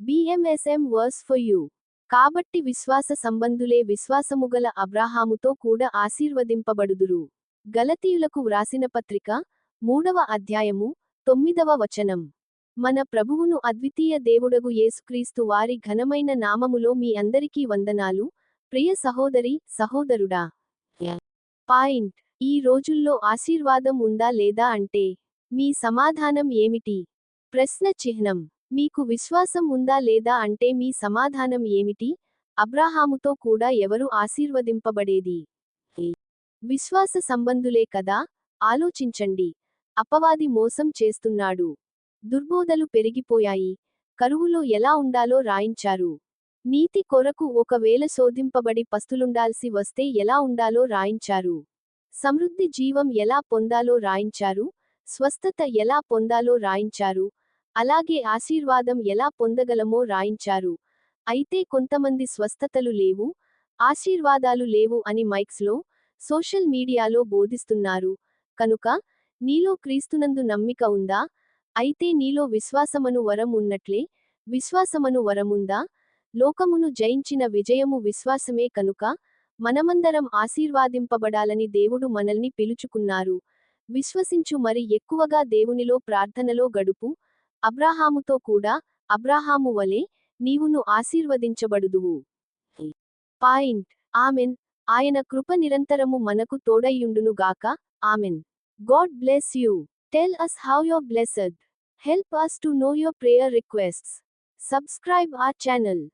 బిఎంఎస్ఎం verse for you కాబట్టి విశ్వాస సంబంధులే విశ్వాసముగల అబ్రాహాముతో కూడా ఆశీర్వదింపబడుదురు. గలతీయులకు వ్రాసిన పత్రిక మూడవ అధ్యాయము తొమ్మిదవ వచనం. మన ప్రభువును అద్వితీయ దేవుడగు యేసుక్రీస్తు వారి ఘనమైన నామములో మీ అందరికీ వందనాలు. ప్రియ సహోదరి సహోదరుడా. పాయింట్. ఈ రోజుల్లో ఆశీర్వాదం ఉందా లేదా అంటే మీ సమాధానం ఏమిటి? ప్రశ్న చిహ్నం. మీకు విశ్వాసం ఉందా లేదా అంటే మీ సమాధానం ఏమిటి? అబ్రాహాముతో కూడా ఎవరు ఆశీర్వదింపబడేది? విశ్వాస సంబంధులే కదా? ఆలోచించండి. అపవాది మోసం చేస్తున్నాడు. దుర్బోధలు పెరిగిపోయాయి. కరువులో ఎలా ఉండాలో రాయించారు. నీతి కొరకు ఒకవేళ శోధింపబడి పస్తులుండాల్సి వస్తే ఎలా ఉండాలో రాయించారు. సమృద్ధి జీవం ఎలా పొందాలో రాయించారు. స్వస్థత ఎలా పొందాలో రాయించారు. అలాగే ఆశీర్వాదం ఎలా పొందగలమో రాయించారు. అయితే కొంతమంది స్వస్థతలు లేవు ఆశీర్వాదాలు లేవు అని మైక్స్లో సోషల్ మీడియాలో బోధిస్తున్నారు. కనుక నీలో క్రీస్తునందు నమ్మిక ఉందా? అయితే నీలో విశ్వాసమను వరం ఉన్నట్లే విశ్వాసమను వరముందా లోకమును జయించిన విజయము విశ్వాసమే కనుక మనమందరం ఆశీర్వాదింపబడాలని దేవుడు మనల్ని పిలుచుకున్నారు. విశ్వసించు మరి ఎక్కువగా దేవునిలో ప్రార్థనలో గడుపు అబ్రాహాముతో కూడా అబ్రాహాము వలె నీవును ఆశీర్వదించబడుదువు. పాయింట్. ఆమెన్. ఆయన కృప నిరంతరము మనకు తోడయ్యుండునుగాక amen. God bless you. Tell us how you're blessed. Help us to know your prayer requests subscribe our channel.